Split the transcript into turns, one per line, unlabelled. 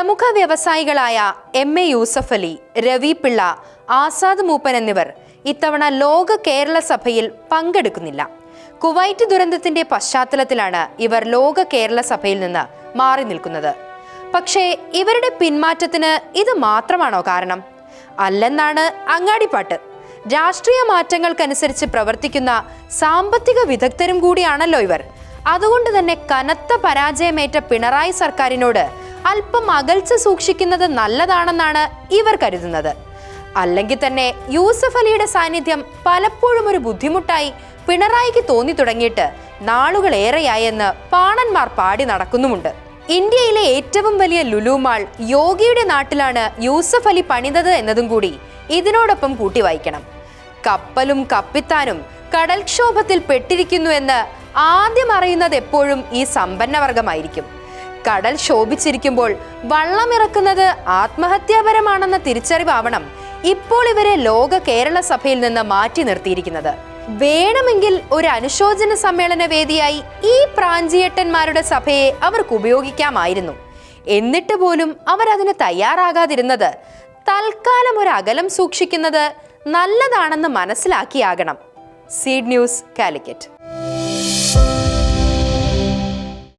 പ്രമുഖ വ്യവസായികളായ M A Yusuf Ali Ravi Pillai Azad Moopen എന്നിവർ ഇത്തവണ ലോക കേരള സഭയിൽ പങ്കെടുക്കുന്നില്ല. കുവൈറ്റ് ദുരന്തത്തിന്റെ പശ്ചാത്തലത്തിലാണ് ഇവർ ലോക കേരള സഭയിൽ നിന്ന് മാറി നിൽക്കുന്നത്. പക്ഷേ ഇവരുടെ പിന്മാറ്റത്തിന് ഇത് മാത്രമാണോ കാരണം? അല്ലെന്നാണ് അങ്ങാടിപ്പാട്ട്. രാഷ്ട്രീയ മാറ്റങ്ങൾക്കനുസരിച്ച് പ്രവർത്തിക്കുന്ന സാമ്പത്തിക വിദഗ്ധരും കൂടിയാണല്ലോ ഇവർ. അതുകൊണ്ട് തന്നെ കനത്ത പരാജയമേറ്റ പിണറായി സർക്കാരിനോട് അല്പം അകൽച്ച സൂക്ഷിക്കുന്നത് നല്ലതാണെന്നാണ് ഇവർ കരുതുന്നത്. അല്ലെങ്കിൽ തന്നെ യൂസഫ് അലിയുടെ സാന്നിധ്യം പലപ്പോഴും ഒരു ബുദ്ധിമുട്ടായി പിണറായിക്ക് തോന്നി തുടങ്ങിയിട്ട് നാളുകളേറെയായെന്ന് പാണന്മാർ പാടി നടക്കുന്നുമുണ്ട്. ഇന്ത്യയിലെ ഏറ്റവും വലിയ ലുലുമാൾ യോഗിയുടെ നാട്ടിലാണ് യൂസഫ് അലി പണിതത് എന്നതും കൂടി ഇതിനോടൊപ്പം കൂട്ടി വായിക്കണം. കപ്പലും കപ്പിത്താനും കടൽക്ഷോഭത്തിൽ പെട്ടിരിക്കുന്നു എന്ന് ആദ്യം അറിയുന്നത് എപ്പോഴും ഈ സമ്പന്നവർഗമായിരിക്കും കടൽ ശോഭിച്ചിരിക്കുമ്പോൾ വള്ളമിറക്കുന്നത് ആത്മഹത്യാപരമാണെന്ന തിരിച്ചറിവാവണം ഇപ്പോൾ ഇവരെ ലോക കേരള സഭയിൽ നിന്ന് മാറ്റി നിർത്തിയിരിക്കുന്നത്. വേണമെങ്കിൽ ഒരു അനുശോചന സമ്മേളന വേദിയായി ഈ പ്രാഞ്ചിയട്ടന്മാരുടെ സഭയെ അവർക്ക് ഉപയോഗിക്കാമായിരുന്നു. എന്നിട്ട് പോലും അവരതിന് തയ്യാറാകാതിരുന്നത് തൽക്കാലം ഒരു അകലം സൂക്ഷിക്കുന്നത് നല്ലതാണെന്ന് മനസ്സിലാക്കിയാകണം. Seed news Calicut.